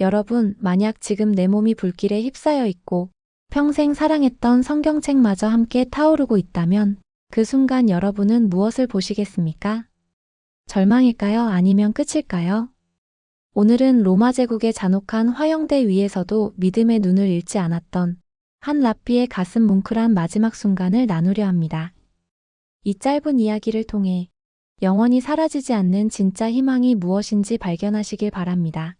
여러분, 만약 지금 내 몸이 불길에 휩싸여 있고 평생 사랑했던 성경책마저 함께 타오르고 있다면 그 순간 여러분은 무엇을 보시겠습니까? 절망일까요? 아니면 끝일까요? 오늘은 로마 제국의 잔혹한 화형대 위에서도 믿음의 눈을 잃지 않았던 한 랍비의 가슴 뭉클한 마지막 순간을 나누려 합니다. 이 짧은 이야기를 통해 영원히 사라지지 않는 진짜 희망이 무엇인지 발견하시길 바랍니다.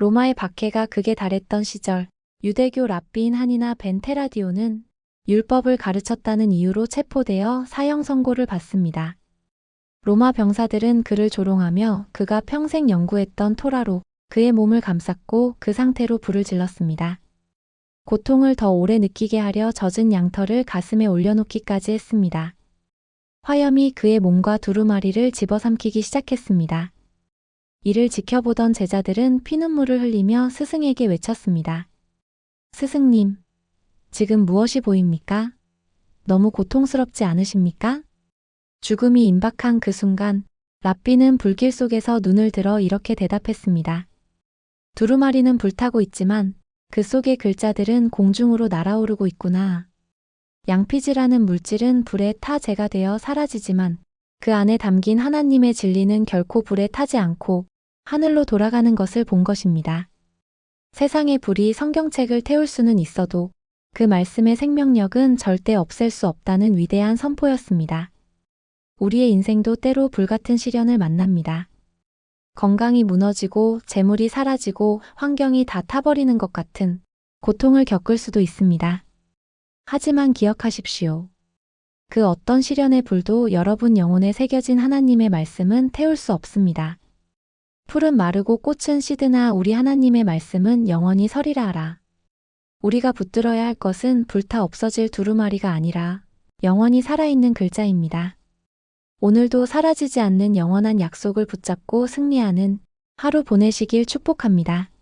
로마의 박해가 극에 달했던 시절 유대교 랍비인 하니나 벤테라디오는 율법을 가르쳤다는 이유로 체포되어 사형 선고를 받습니다. 로마 병사들은 그를 조롱하며 그가 평생 연구했던 토라로 그의 몸을 감쌌고 그 상태로 불을 질렀습니다. 고통을 더 오래 느끼게 하려 젖은 양털을 가슴에 올려놓기까지 했습니다. 화염이 그의 몸과 두루마리를 집어삼키기 시작했습니다. 이를 지켜보던 제자들은 피눈물을 흘리며 스승에게 외쳤습니다. 스승님, 지금 무엇이 보입니까? 너무 고통스럽지 않으십니까? 죽음이 임박한 그 순간, 랍비는 불길 속에서 눈을 들어 이렇게 대답했습니다. 두루마리는 불타고 있지만 그 속의 글자들은 공중으로 날아오르고 있구나. 양피지라는 물질은 불에 타 재가 되어 사라지지만 그 안에 담긴 하나님의 진리는 결코 불에 타지 않고 하늘로 돌아가는 것을 본 것입니다. 세상의 불이 성경책을 태울 수는 있어도 그 말씀의 생명력은 절대 없앨 수 없다는 위대한 선포였습니다. 우리의 인생도 때로 불같은 시련을 만납니다. 건강이 무너지고 재물이 사라지고 환경이 다 타버리는 것 같은 고통을 겪을 수도 있습니다. 하지만 기억하십시오. 그 어떤 시련의 불도 여러분 영혼에 새겨진 하나님의 말씀은 태울 수 없습니다. 풀은 마르고 꽃은 시드나 우리 하나님의 말씀은 영원히 서리라 하라. 우리가 붙들어야 할 것은 불타 없어질 두루마리가 아니라 영원히 살아있는 글자입니다. 오늘도 사라지지 않는 영원한 약속을 붙잡고 승리하는 하루 보내시길 축복합니다.